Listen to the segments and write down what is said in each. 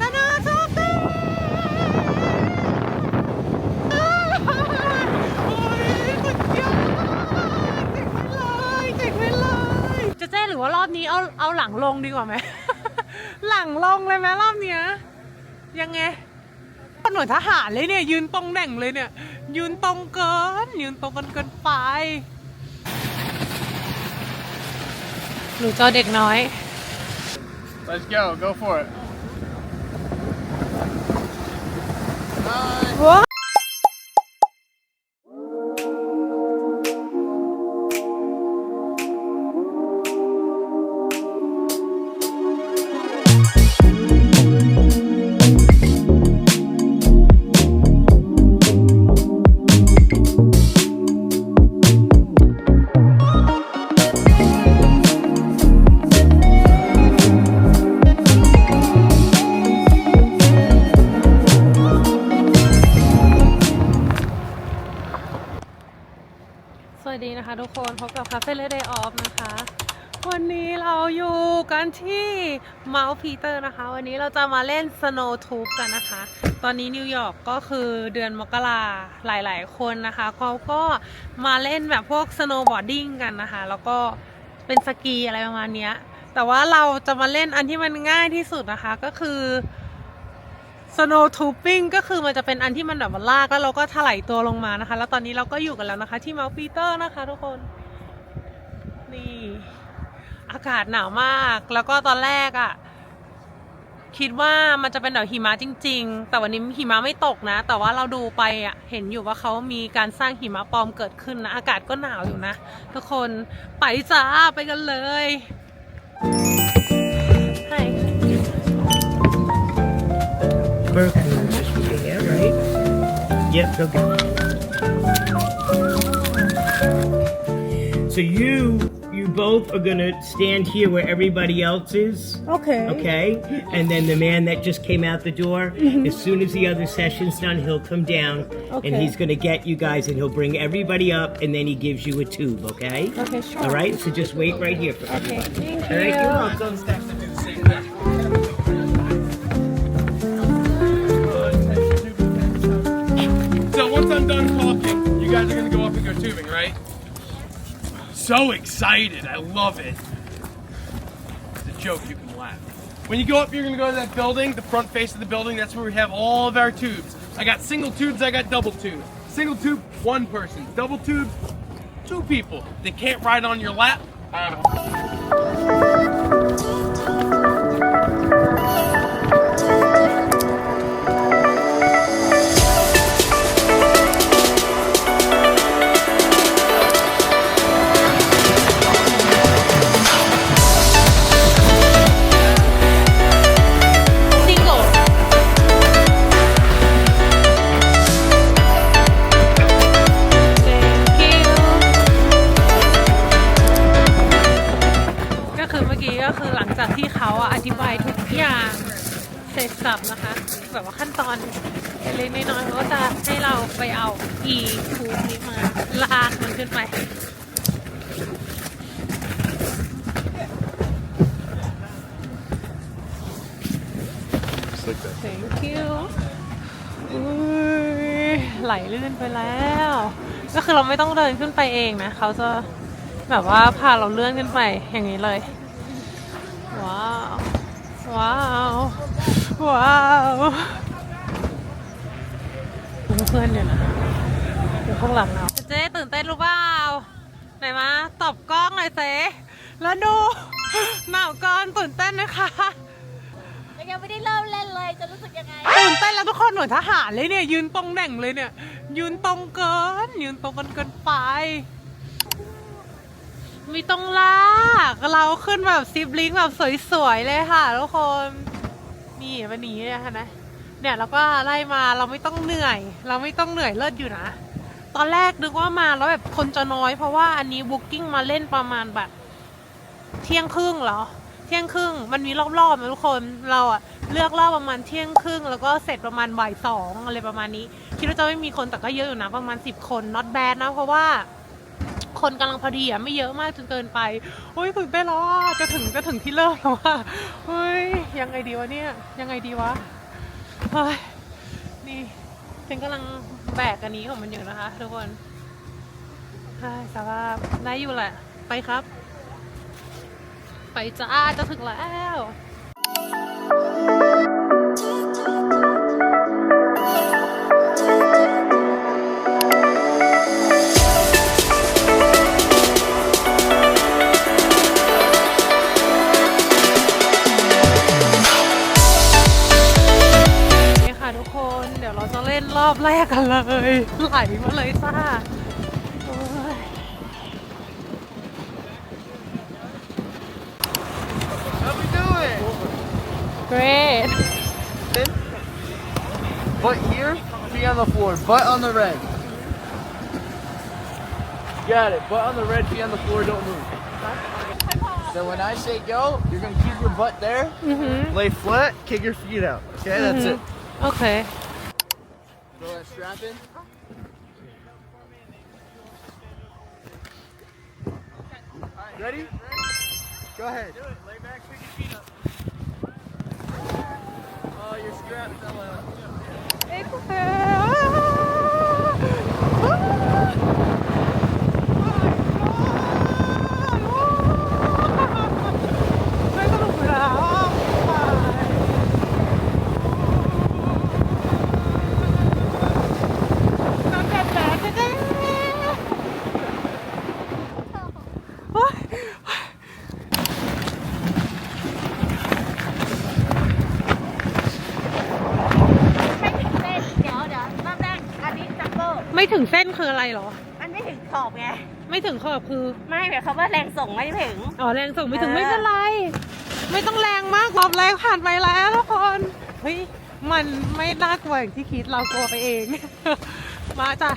สนุกสุดตีโอ้ยสุดยอดเจ๋งไปเลยเจ๋งไปเลยจะเจ๊หรือว่ารอบนี้เอาเอาหลังลงดีกว่าไหม หลังลงเลยไหมรอบเนี้ยยังไงหน่วยทหารเลยเนี่ยยืนตรงแหน่งเลยเนี่ย ยืนตรงเกิน ยืนตรงกันเกินไปหนูเจ้าเด็กน้อย Let's go. Go for it. ว้า เฟ่เลเดย์ออฟนะคะ วันนี้เราอยู่กันที่เมาส์พีเตอร์นะคะ วันนี้เราจะมาเล่นสโนว์ทูบกันนะคะ ตอนนี้นิวยอร์กก็คือเดือนมกราหลาย ๆ คนนะคะเขาก็มาเล่นแบบพวกสโนว์บอร์ดิ้งกันนะคะ แล้วก็เป็นสกีอะไรประมาณนี้แต่ว่าเราจะมาเล่นอันที่มันง่ายที่สุดนะคะก็คือ snow tubing ก็คือมันจะเป็นอันที่มันแบบมันลากแล้วเราก็ถลายตัวลงมานะคะ แล้วตอนนี้เราก็อยู่กันแล้วนะคะ ที่เมาส์ปีเตอร์นะคะทุกคน นี่ อากาศหนาวมาก แล้วก็ตอนแรกอะ่ะ คิดว่ามันจะเป็นแบบหิมะจริง ๆ แต่วันนี้หิมะไม่ตกนะ แต่ว่าเราดูไปอะ่ะ เห็นอยู่ว่าเขามีการสร้างหิมะปลอมเกิดขึ้นนะ อากาศก็หนาวอยู่นะ ทุกคนไปจ้าไปกันเลยใช่ Berkman just be here, right? Yep, go get So you both are gonna stand here where everybody else is. Okay. Okay? And then the man that just came out the door, mm-hmm. as soon as the other session's done, he'll come down and he's gonna get you guys and he'll bring everybody up and then he gives you a tube, okay? Okay, sure. All right? So just wait right here for Okay, everybody. thank All right, you. you're welcome. So once I'm done talking, you guys are gonna go up and go tubing, right? So excited! I love it. It's a joke. You can laugh. When you go up, you're gonna go to that building, the front face of the building. That's where we have all of our tubes. I got single tubes. I got double tubes. Single tube, one person. Double tube, two people. They can't ride on your lap. single ไปแล้ว ก็คือเราไม่ต้องเดินขึ้นไปเองนะ เขาจะแบบว่าพาเราเลื่อนขึ้นไปอย่างนี้เลย ว้าว ว้าว ว้าวเพื่อนเดี๋ยวนะดูข้างหลังเราเจ๊ตื่นเต้นรู้เปล่าไหนมาตอบกล้องหน่อยเจ๊แล้วดูหนาวเกินตื่นเต้นนะคะ ยังไม่ได้เริ่มเล่นเลยจะรู้สึกยังไงตื่นเต้นแล้วทุกคนหน่วยทหารเลยเนี่ย ยืนตรงแหน่งเลยเนี่ย ยืนตรงเกิน ยืนตรงกันเกินไปมีต้องลากเราขึ้นแบบซิปลิงแบบสวยๆเลยค่ะทุกคน นี่วันนี้นะคะนะ เนี่ยเราก็ไล่มาเราไม่ต้องเหนื่อย เราไม่ต้องเหนื่อยเลิศอยู่นะ ตอนแรกนึกว่ามาแล้วแบบคนจะน้อยเพราะว่าอันนี้บุ๊กิ้งมาเล่นประมาณแบบเที่ยงครึ่งเหรอ เที่ยงครึ่งมันมีรอบๆนะทุกคนเราอะเลือกรอบประมาณเที่ยงครึ่งแล้วก็เสร็จประมาณบ่ายสองอะไรประมาณนี้ คิดว่าจะไม่มีคนแต่ก็เยอะอยู่นะประมาณสิบคน not bad นะเพราะว่าคนกำลังพอดีอะไม่เยอะมากจนเกินไปโอ้ยตื่นเต้แล้วอะจะถึงจะถึงที่เริ่มแล้วอะเฮ้ยยังไงดีวะเนี่ยยังไงดีวะเฮ้ยนี่ฉันกำลังแบกอันนี้ของมันอยู่นะคะ ทุกคนเฮ้ยสภาพได้อยู่แหละ ไปครับ ไปจ้าจะถึงแล้วนี่ค่ะทุกคนเดี๋ยวเราจะเล่นรอบแรกกันเลย ไหลมาเลยจ้า Great. Butt here, feet on the floor, butt on the red. Got it, butt on the red, feet on the floor, don't move. So when I say go, you're gonna keep your butt there, mm -hmm. lay flat, kick your feet out. Okay, mm -hmm. that's mm-hmm. it. Okay. Throw that strap in. Ready? Go ahead. Hey, งเส้นคืออะไรเหรอ มันไม่ถึงขอบไง ไม่ถึงขอบคือ ไม่หมายความว่าแรงส่งไม่ถึง อ๋อแรงส่งไม่ถึงเออ ไม่เป็นไร ไม่ต้องแรงมากรอบแรงผ่านไปแล้วทุกคนเฮ้ยมันไม่น่ากลัวอย่างที่คิดเรากลัวไปเอง มาจ้ะ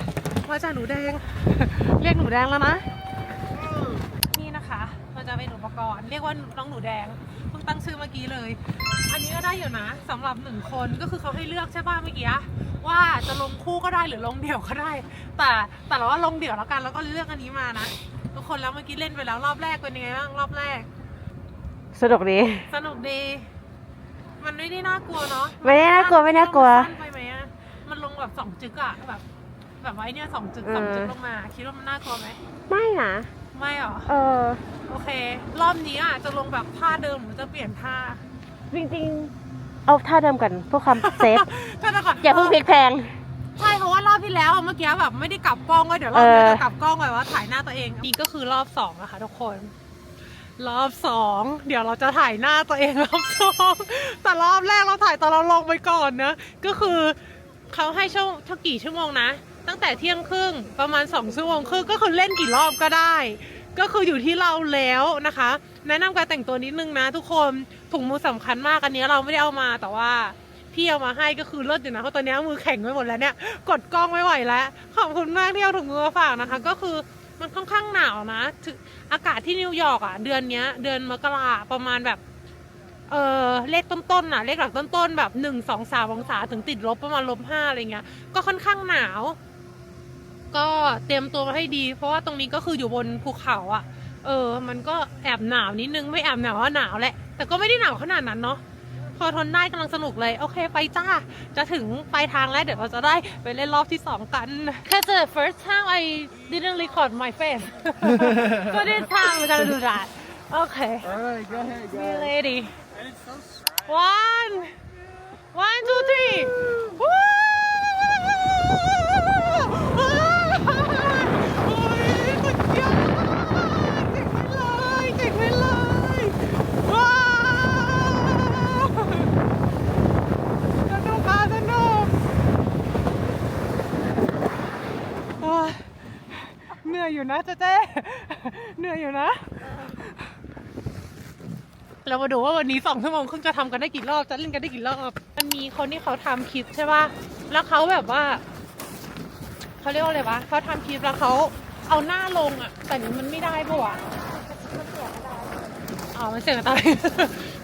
มาจ้ะหนูแดง เรียกหนูแดงแล้วนะ นี่นะคะมันจะเป็นอุปกรณ์ เรียกว่าน้องหนูแดงเพิ่ง ตั้งชื่อเมื่อกี้เลย อันนี้ก็ได้อยู่นะสำหรับหนึ่งคนก็คือเขาให้เลือกใช่ป่ะเมื่อกี้ว่าจะลงคู่ก็ได้หรือลงเดี่ยวก็ได้ แต่แต่เราว่าลงเดี่ยวแล้วกันแล้วก็เลือกอันนี้มานะทุกคนแล้วเมื่อกี้เล่นไปแล้วรอบแรกเป็นยังไงบ้างรอบแรก สนุกดี สนุกดี มันไม่ได้น่ากลัวเนาะไม่ได้น่ากลัวไม่น่ากลัวสั้นไปไหมอะมันลงแบบสองจึกอะแบบแบบว่าไอ้เนี่ยสองจึกสองจึกลงมา คิดว่ามันน่ากลัวไหมไม่นะ ไม่หรอ เออ โอเค รอบนี้อะจะลงแบบท่าเดิมหรือจะเปลี่ยนท่าจริงๆ เอาท่าเดิมกันเพื่อความเซฟ ท่าเดิมก่อนอย่าเพิ่งพลิกแพงใช่เพราะว่ารอบที่แล้วอะเมื่อกี้แบบไม่ได้กลับกล้องก็เดี๋ยวรอบนี้เออจะกลับกล้องแบบว่าถ่ายหน้าตัวเองนี่ก็คือรอบสองนะคะทุกคน รอบสองเดี๋ยวเราจะถ่ายหน้าตัวเองรอบสองแต่รอบแรกเราถ่ายตอนเราลงไปก่อนนะก็คือเขาให้ช่วงเท่ากี่ชั่วโมงนะ ตั้งแต่เที่ยงครึ่งประมาณสองชั่วโมงครึ่งก็คือเล่นกี่รอบก็ได้ ก็คืออยู่ที่เราแล้วนะคะ แนะนำการแต่งตัวนิดนึงนะ ทุกคนถุงมือสำคัญมากอันนี้เราไม่ได้เอามาแต่ว่าพี่เอามาให้ก็คือเลิศอยู่นะเพราะตอนนี้มือแข็งไปหมดแล้วเนี่ยกดกล้องไม่ไหวแล้ว ขอบคุณมากที่เอาถุงมือมาฝากนะคะ ก็คือมันค่อนข้างหนาวนะอากาศที่นิวยอร์กอะเดือนเนี้ยเดือนมกราประมาณแบบเออเลขต้นๆน่ะเลขหลักต้นๆแบบหนึ่งสองสามองศาถึงติดลบประมาณลบห้าอะไรเงี้ยก็ค่อนข้างหนาว ก็เตรียมตัวมาให้ดี เพราะว่าตรงนี้ก็คืออยู่บนภูเขาอะ เออ มันก็แอบหนาวนิดนึงไม่แอบหนาวว่าหนาวแหละ แต่ก็ไม่ได้หนาวขนาดนั้นเนาะพอทนได้กำลังสนุกเลยโอเคไปจ้า จะถึงปลายทางแล้วเดี๋ยวเราจะได้ไปเล่นรอบที่สองกัน Cause the first time I didn't record my face so this time we're gonna do that Okay All right, go ahead, be guys. ready one one two three Woo! โอ้ยสุดยอดเจ๋งไปเลยเจ๋งไปเลยว้าวสนุกอะสนุกโอ้ยเห นื่อยอยู่นะเจ๊เจ๊เหนื่อยอยู่นะ เรามาดูว่าวันนี้สองชั่วโมงครึ่งจะทำกันได้กี่รอบ จะเล่นกันได้กี่รอบมันมีคนที่เขาทำคลิปใช่ป่ะ แล้วเขาแบบว่า เขาเรียกว่าอะไรวะเขาทำคลิปแล้วเขาเอาหน้าลงอะแต่นี่มันไม่ได้ปะวะ อ๋อ มันเสี่ยงอันตราย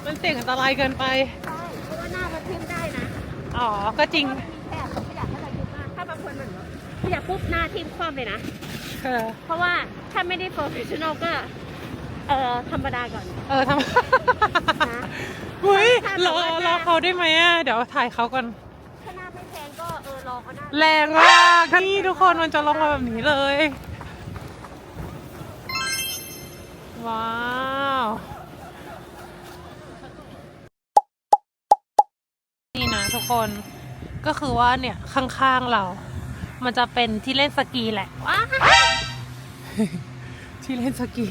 มันเสี่ยงอันตรายเกินไปใช่เพราะว่าหน้ามันทิ่มได้นะอ๋อ ก็จริงแต่เขาไม่อยากให้เราทิ่มมากถ้าบางคนเหมือนว่าไม่อยากปุ๊บหน้าทิ่มคว่ำเลยนะ เออเพราะว่าถ้าไม่ได้โปรเฟชชั่นอลก็ เออธรรมดาก่อน เออทำนะเฮ้ยถ้ารอแต่ว่ารอเขาได้ไหมอะ เดี๋ยวถ่ายเขาก่อน ถ้าหน้าไม่แพงก็เออรอเขาได้แรงมากนี่ทุกคนมันจะลงมาแบบนี้เลย ว้าว นี่นะทุกคนก็คือว่าเนี่ย ข้างๆเรา มันจะเป็นที่เล่นสกีแหละ ว้าว ที่เล่นสกี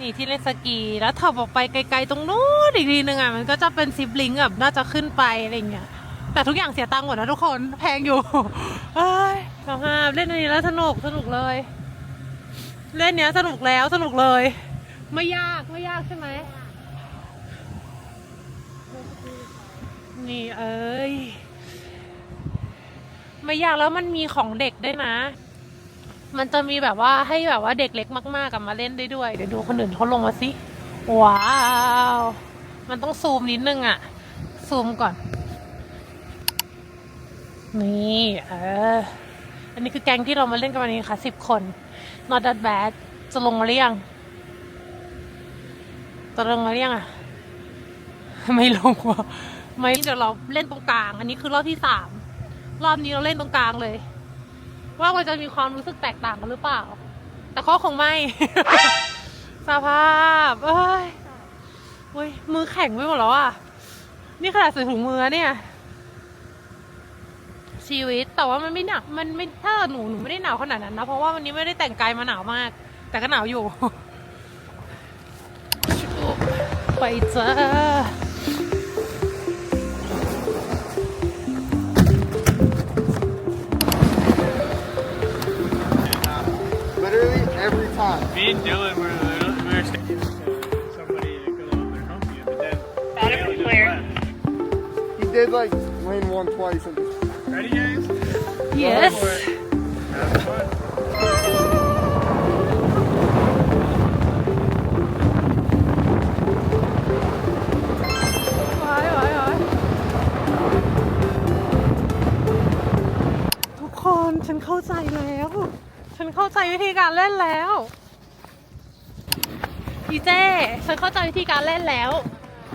นี่ที่เล่นสกีแล้วถับออกไปไกลๆตรงนู้นอีกทีนึงอะมันก็จะเป็นซิบลิงแบบน่าจะขึ้นไปอะไรเงี้ยแต่ทุกอย่างเสียตังค์หมดนะทุกคนแพงอยู่เอ้ยสภาพเล่นอันนี้แล้วสนุกสนุกเลย เล่นเนี้ยสนุกแล้วสนุกเลย ไม่ยากไม่ยากใช่ไหมนี่เอ้ยไม่ยากแล้วมันมีของเด็กด้วยนะ มันจะมีแบบว่าให้แบบว่าเด็กเล็กมากๆกับมาเล่นได้ด้วย เดี๋ยวดูคนอื่นเขาลงมาสิ ว้าว มันต้องซูมนิดนึงอะซูมก่อน นี่เออ อันนี้คือแก๊งที่เรามาเล่นกันวันนี้ค่ะสิบคน not that bad จะลงมาหรือยังจะลงมาหรือยังอะไม่ลงว่ะไม่เดี๋ยวเราเล่นตรงกลาง อันนี้คือรอบที่สามรอบนี้เราเล่นตรงกลางเลย ว่ามันจะมีความรู้สึกแตกต่างกันหรือเปล่า แต่ก็คงไม่ สภาพเอ้ยเว้ยมือแข็งไปหมดแล้วอะ นี่ขนาดใส่ถุงมือเนี่ย ชีวิตแต่ว่ามันไม่หนัก มันไม่ถ้าหนูหนูไม่ได้หนาวขนาดนั้นนะ เพราะว่าวันนี้ไม่ได้แต่งกายมาหนาวมาก แต่ก็หนาวอยู่ ไปจ้า every time. Me and Dylan were little, we were standing to somebody to go up and help you, but then. That was clear. He did like lane one twice and just Ready, guys? yes Go for it. Have fun. ไว้ไว้ไว้ทุกคนฉันเข้าใจแล้ว ฉันเข้าใจวิธีการเล่นแล้วดีเจฉันเข้าใจวิธีการเล่นแล้ว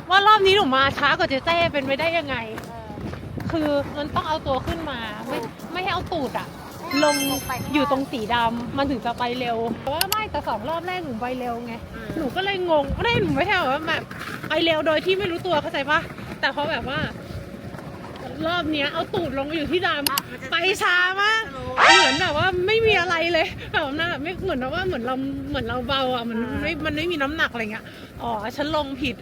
ว่ารอบนี้หนูมาช้ากว่าเจเจ้เป็นไปได้ยังไง คือมันต้องเอาตัวขึ้นมา ไม่ไม่ให้เอาตูดอะลงอยู่ตรงสีดำมันถึงจะไปเร็วเพราะว่าไม่แต่สองรอบแรกหนูไปเร็วไงหนูก็เลยงงไม่ได้หนูไม่ใช่แบบว่าแบบไปเร็วโดยที่ไม่รู้ตัวเข้าใจปะแต่พอแบบว่า รอบเนี้ยเอาตูดลงมาอยู่ที่ดำไปช้ามาก เหมือนแบบว่าไม่มีอะไรเลยแบบนั้นแบบไม่เหมือนแบบว่าเหมือนเราเหมือนเราเบาอะมันไม่มันไม่มีน้ำหนักอะไรเงี้ยอ๋อฉันลงผิด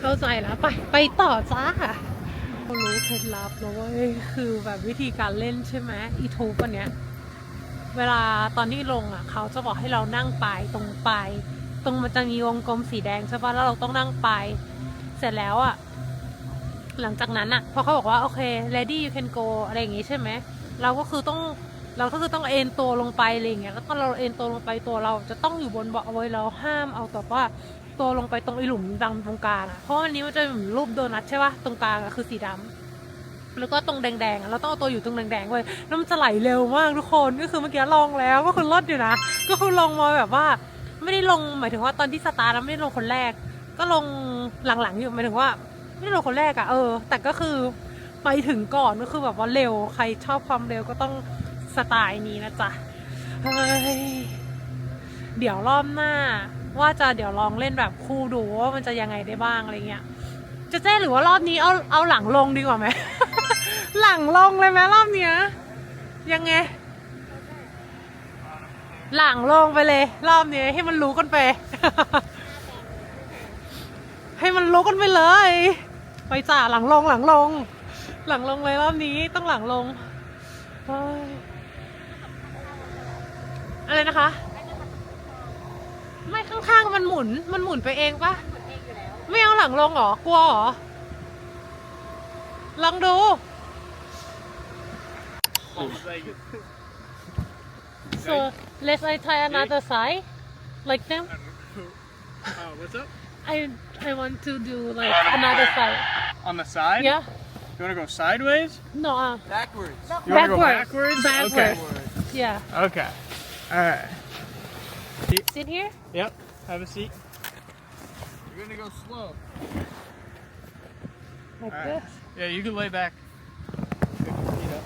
เข้าใจแล้วไปไปต่อจ้าเขารู้เคล็ดลับแล้วเว้ยคือแบบวิธีการเล่นใช่ไหมอีทูบวันเนี้ยเวลาตอนที่ลงอะเขาจะบอกให้เรานั่งปลายตรงปลายตรงมันจะมีวงกลมสีแดงใช่ปะแล้วเราต้องนั่งปลายเสร็จแล้วอะหลังจากนั้นอะพอเขาบอกว่าโอเค ready you can go อะไรอย่างงี้ใช่ไหมเราก็คือต้อง เราก็คือต้องเอ็นตัวลงไปอะไรอย่างเงี้ยแล้วก็เราเอ็นตัวลงไปตัวเราจะต้องอยู่บนเบาะเอาไว้เราห้ามเอาแต่ว่าตัวลงไปตรงไอหลุมดำตรงกลางอะเพราะอันนี้มันจะเหมือนรูปโดนัทใช่ปะตรงกลางอะคือสีดำแล้วก็ตรงแดงๆเราต้องเอาตัวอยู่ตรงแดงๆไว้แล้วมันจะไหลเร็วมากทุกคนก็คือเมื่อกี้ลองแล้วก็คือลดอยู่นะ ก็คือลงมาแบบว่า ไม่ได้ลงหมายถึงว่าตอนที่สตาร์ทไม่ได้ลงคนแรก ก็ลงหลังๆอยู่หมายถึงว่า ไม่ได้ลงคนแรกอะเออ แต่ก็คือไปถึงก่อนก็คือแบบว่าเร็ว ใครชอบความเร็วก็ต้อง สไตล์นี้นะจ๊ะเฮ้ยเดี๋ยวรอบหน้า ว่าจะเดี๋ยวลองเล่นแบบคู่ดูว่ามันจะยังไงได้บ้างอะไรเงี้ยจะเจ๊หรือว่ารอบนี้เอาเอาหลังลงดีกว่าไหมหลังลงเลยไหมรอบเนี้ยยังไง หลังลงไปเลย รอบนี้ให้มันรู้กันไป ให้มันรู้กันไปเลย ไปจ่าหลังลงหลังลง หลังลงเลยรอบนี้ต้องหลังลง อะไรนะคะ ไม่ข้างๆมันหมุน มันหมุนไปเองปะไม่เอาหลังลงเหรอกลัวเหรอ ลองดู so let's I try another side like them Uh, what's up? I I want to do like another side On the side? yeah You wanna go sideways? no uh, backwards. You wanna go Backwards. backwards? Backwards. yeah Okay. Okay. All right. sit here Yep. Have a seat. You're gonna go slow. like All right. this Yeah, you can lay back. Pick your feet up.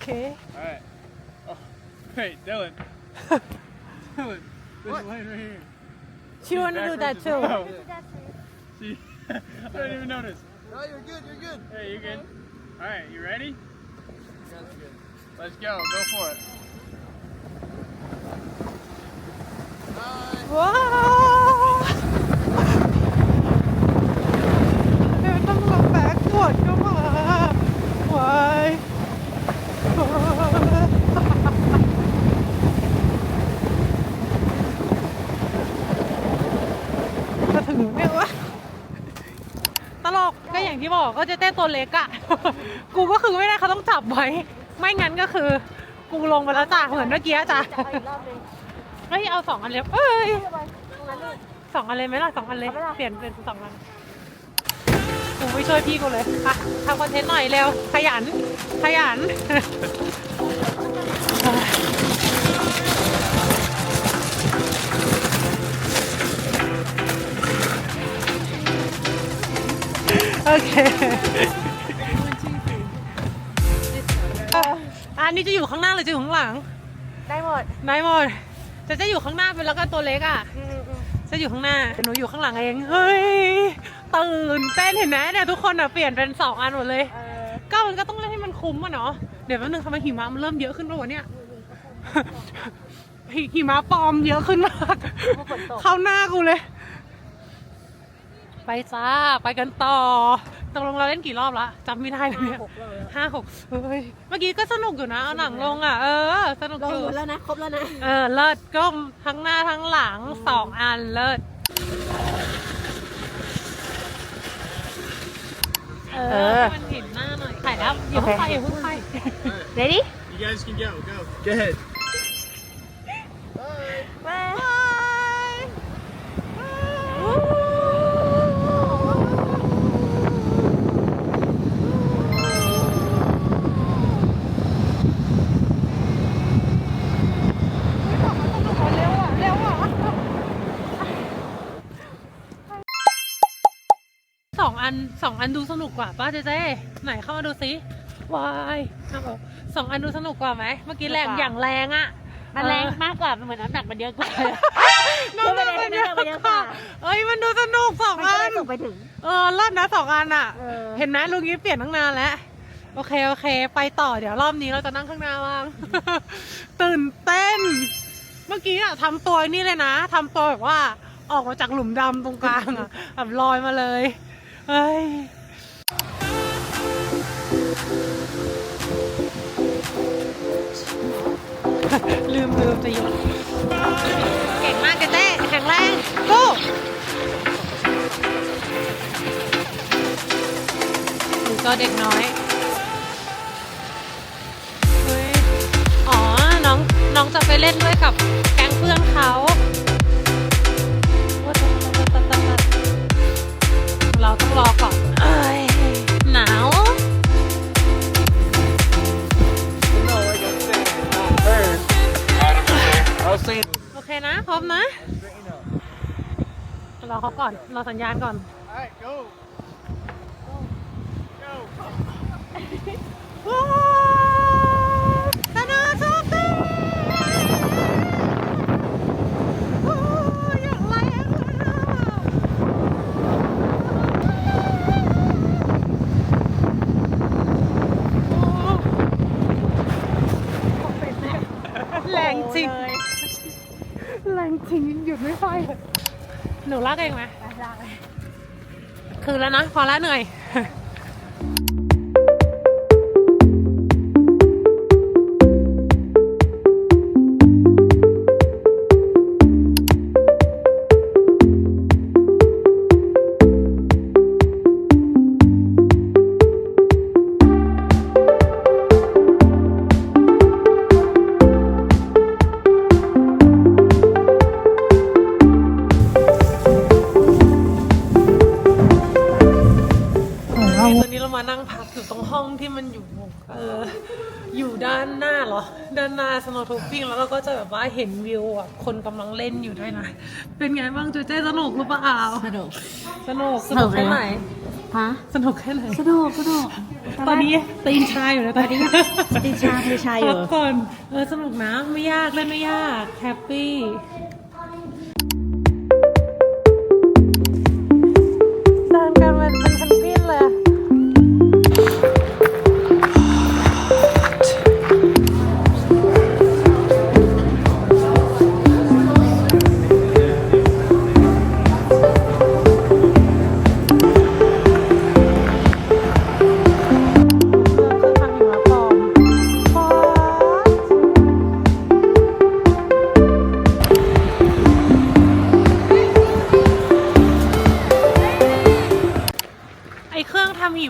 okay All right. Oh, wait, Dylan. Dylan, there's a lane right here. she wanna do that too Oh, see, I didn't even notice. No, you're good. You're good. Hey, you're good? All right, you ready? That's good. Let's go. Go for it. ว้าวเดี๋ยวต้องลงแบกกดก็มาไว้มาถึงเนี่ยวะตลกก็อย่างที่บอกก็จะเต้นตัวเล็กอะกูก็คือไม่ได้เขาต้องจับไว้ ไม่งั้นก็คือ กูลงไปแล้วจ้ะเหมือนเมื่อกี้จ้ะ จะเอาอีกรอบนึง เฮ้ยเอาสองอันเลยเอ้ยตรงนั้นเลยสองอันเลยไหมล่ะสองอันเลยเอาไหมล่ะเปลี่ยนเป็นสองอันกูไม่ช่วยพี่กูเลยอะทำคอนเทนต์หน่อยเร็วขยัน ขยันโอเคอะอันนี้จะอยู่ข้างหน้าหรือจะอยู่ข้างหลัง ได้หมดนายหมด จะจะอยู่ข้างหน้าเป็นแล้วก็ตัวเล็กอะอืมอืมจะอยู่ข้างหน้าหนูอยู่ข้างหลังเองเฮ้ยตื่นเต้นเห็นไหมเนี่ยทุกคนอะเปลี่ยนเป็นสองอันหมดเลยเออก็มันก็ต้องเล่นให้มันคุ้มอะเนาะเดี๋ยวแป๊บนึงทำไมหิมะมันเริ่มเยอะขึ้นปะวะเนี่ยหิหิมะปลอมเยอะขึ้นมากเข้าหน้ากูเลย ไปจ้าไปกันต่อ ตกลงเราเล่นกี่รอบละจำไม่ได้เลยเนี่ยหกเลยห้าหกเฮ้ยเมื่อกี้ก็สนุกอยู่นะเอาหนังลงอะเออ สนุกลองยู่หมดแล้วนะ ครบแล้วนะ เออเลิศก็ทั้งหน้าทั้งหลังสองอันเลิศเออให้มันเห็นหน้าหน่อยถ่ายแล้วอย่าเพิ่งไปอย่าเพิ่งไป ready You guys can go. Go. Go ahead. ไป ส องอันสองอันดูสนุกกว่าป้าเจ๊เจ๊ไหนเข้ามาดูสิวายน้ำบอกสองอันดูสนุกกว่าไหมเมื่อกี้แรงอย่างแรงอะ มันแรงมากกว่ามันเหมือนน้ำหนักมันเยอะกว่าน้ำหนักมันเยอะน้ำหนักมันเยอะกว่าเอ้ยมันดูสนุกสองมันก็อัเลนยส่งไปถึงเออเลิศนะสองอันอะเออเห็นไหมลุงยิ้มเปลี่ยนตั้งนานแล้วโอเคโอเค ไปต่อเดี๋ยวรอบนี้เราจะนั่งข้างหน้าบ้างตื่นเต้น เมื่อกี้อะทำตัวนี่เลยนะทำตัวแบบว่าออกมาจากหลุมดำตรงกลางอะแบบลอยมาเลย เฮ้ยลืมลืมจะหยุดเก่งมากเจ๊เต้แข็งแรงกู้ดูก็เด็กน้อยเฮ้ยอ๋อ น้อง น้องจะไปเล่นด้วยกับแก๊งเพื่อนเขาเรา เคนะ พร้อมนะ รอเขาก่อน รอสัญญาณก่อน All right, go. Go. ว้า หนูลากเองไหมคือแล้วนะ พอแล้วเหนื่อย เรามานั่งพักอยู่ตรงห้องที่มันอยู่เอออยู่ด้านหน้าเหรอ ด้านหน้าสโนว์ทูปิ้งแล้วเราก็จะแบบว่าเห็นวิวอะคนกำลังเล่นอยู่ด้วยนะ เป็นไงบ้างจูเจ้สนุกหรือเปล่าสนุก สนุกสนุกแค่ไหน ฮะสนุกแค่ไหนสนุกสนุกตอนนี้ตีนชาอยู่นะตอนนี้ตีนชาตีนชาอยู่พักก่อนเออสนุกนะไม่ยากเล่นไม่ยากแฮปปี้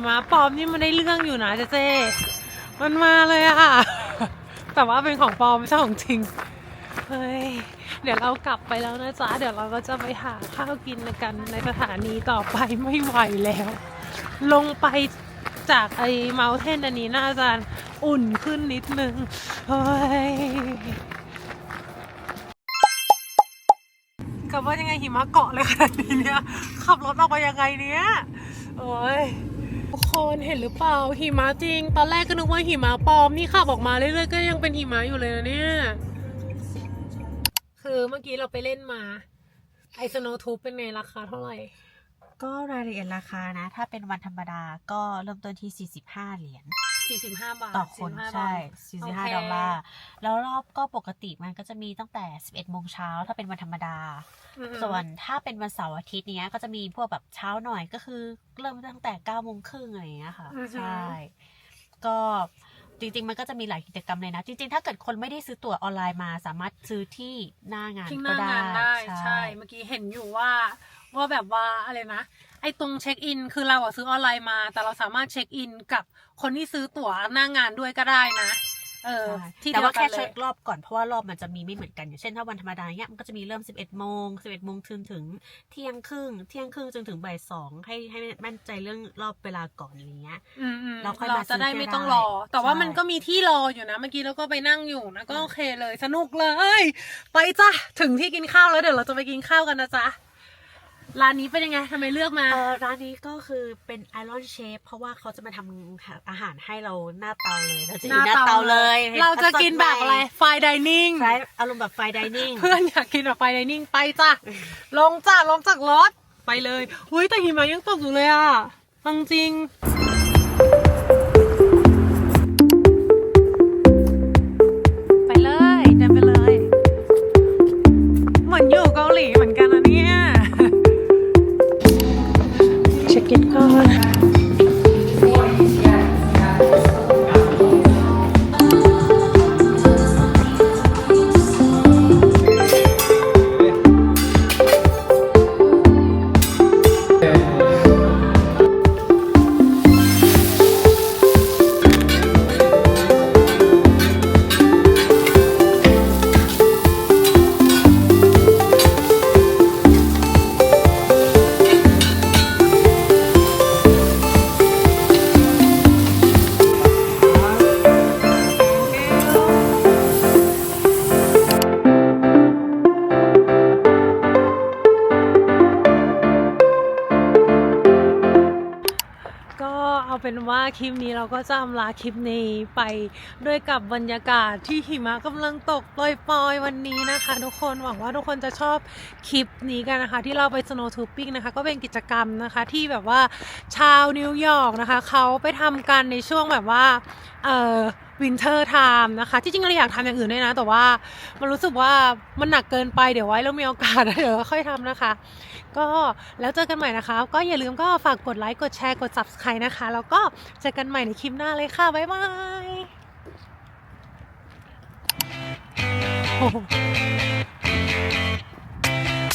มะปลอมนี่มันได้เรื่องอยู่นะเจเจมันมาเลยอะแต่ว่าเป็นของปลอมไม่ใช่ของจริง เฮ้ย เดี๋ยวเรากลับไปแล้วนะจ๊ะ เดี๋ยวเราก็จะไปหาข้าวกินกันในสถานีต่อไปไม่ไหวแล้ว ลงไปจากไอ้เมาเทนอันนี้น่าจะอุ่นขึ้นนิดนึง เฮ้ยกับว่ายังไงหิมะเกาะเลยขนาดนี้เนี่ย ขับรถออกไปยังไงเนี่ย โอ้ย ทุกคนเห็นหรือเปล่าหิมะจริง ตอนแรกก็นึกว่าหิมะปลอมนี่ขับออกมาเรื่อยๆก็ยังเป็นหิมะอยู่เลยนะเนี่ย คือเมื่อกี้เราไปเล่นมา ไอสโนทูปเป็นไงราคาเท่าไหร่ ก็รายละเอียดราคานะ ถ้าเป็นวันธรรมดาก็เริ่มต้นที่ 45 เหรียญ 45 บาทต่อคน45ใช่บาทโอเค45ดอลลาร์แล้วรอบก็ปกติมันก็จะมีตั้งแต่ 11โมงเช้าถ้าเป็นวันธรรมดา อืมส่วนถ้าเป็นวันเสาร์อาทิตย์เนี้ยก็จะมีพวกแบบเช้าหน่อยก็คือ เริ่มตั้งแต่9โมงครึ่งอะไรอย่างเงี้ยค่ะ อือฮึ ใช่ ก็จริง ๆ มันก็จะมีหลายกิจกรรมเลยนะ จริง ๆ ถ้าเกิดคนไม่ได้ซื้อตั๋วออนไลน์มาสามารถซื้อที่หน้างานทิ้งหก็น้างานได้ ใช่ เมื่อกี้เห็นอยู่ว่า ว่าแบบว่าอะไรนะ ไอ้ตรงเช็คอิน คือเราอะซื้อออนไลน์มา แต่เราสามารถเช็คอินกับคนที่ซื้อตั๋วหน้างานด้วยก็ได้นะ เออใช่ที่แต่เดียวว่ากัแค่นเลเช็ย ครอบก่อนเพราะว่ารอบมันจะมีไม่เหมือนกัน อย่างเช่นถ้าวันธรรมดาเนี้ยมันก็จะมีเริ่ม 11โมง11โมงถึงถึงเที่ยงครึ่งเที่ยงครึ่งจนถึงบ่ายสองให้ให้มั่นใจเรื่องรอบเวลาก่อนอย่างเงี้ย อืมอืมเราค่อยเรามาจะได้ซื้อไม่ก็ต้องได้รอแต่ว่าใช่ มันก็มีที่รออยู่นะ เมื่อกี้เราก็ไปนั่งอยู่นะ ก็โอเคเลย สนุกเลย ไปจ้ะ ถึงที่กินข้าวแล้วเดี๋ยวเราจะไปกินข้าวกันนะจ๊ะ ร้านนี้เป็นยังไงทำไมเลือกมา เออร้านนี้ก็คือเป็นไอรอนเชฟเพราะว่าเขาจะมาทำอาหารให้เราหน้าเตาเลยเราจะอยู่หน้าเตาเลยเราจะกินแบบอะไรไฟดิเนิ่งไฟอารมณ์แบบไฟดิเนิ่งเพื่อนอยากกินแบบไฟดิเนิ่งไปจ้ะลงจ้ะลงจากรถไปเลยหุ้ยแต่หิมะยังตกอยู่เลยอะเอาจริง เเอาเป็นว่าคลิปนี้เราก็จะอำลาคลิปนี้ไปด้วยกับบรรยากาศที่หิมะกำลังตกปล่อยๆวันนี้นะคะ ทุกคนหวังว่าทุกคนจะชอบคลิปนี้กันนะคะ ที่เราไป snow tubing นะคะ ก็เป็นกิจกรรมนะคะที่แบบว่าชาวนิวยอร์กนะคะเขาไปทำกันในช่วงแบบว่าเออ วินเทอร์ไทม์นะคะ ที่จริงเราอยากทำอย่างอื่นด้วยนะ แต่ว่ามันรู้สึกว่ามันหนักเกินไปเดี๋ยวไว้เรามีโอกาสเดี๋ยวค่อยทำนะคะ ก็แล้วเจอกันใหม่นะคะ ก็อย่าลืมก็ฝากกดไลค์กดแชร์กด subscribe นะคะ แล้วก็เจอกันใหม่ในคลิปหน้าเลยค่ะ บ๊ายบาย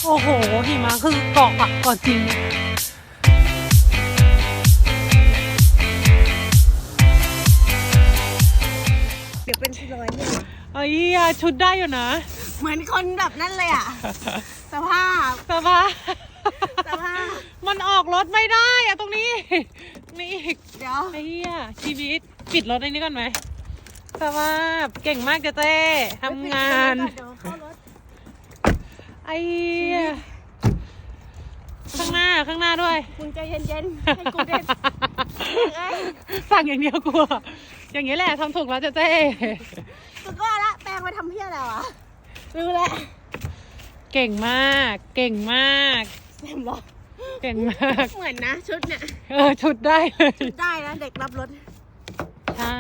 โอ้โหหิมะคือเกาะอะเกาะจริง ยวเป็นร้อยเนี่ยเอ้ยอะชุดได้อยู่นะ เหมือนคนแบบนั่นเลยอะ สภาพแต่ว่าสภาพ มันออกรถไม่ได้อะตรงนี้นี่อีก เดี๋ยวไอ้เหี้ยชีวิตปิดรถไอ้นี้ก่อนไหม สภาพ เก่งมากเจเต้ทำงาน เดี๋ยวเข้ารถ ไอ้ ข้างหน้าข้างหน้าด้วยมึงใจเย็นๆให้กูเด็ดเอ้ยสั่งอย่างเดียวกูอะอย่างนี้แหละทำถูกแล้วเจเต้สุดยอดละแปลงไปทำเพี้ยอะไรวะรู้แล้วเก่งมาก เก่งมาก เต็มหรอเก่งมาก เหมือนนะชุดเนี่ยเออชุดได้เลย ได้นะเด็กรับรถ ใช่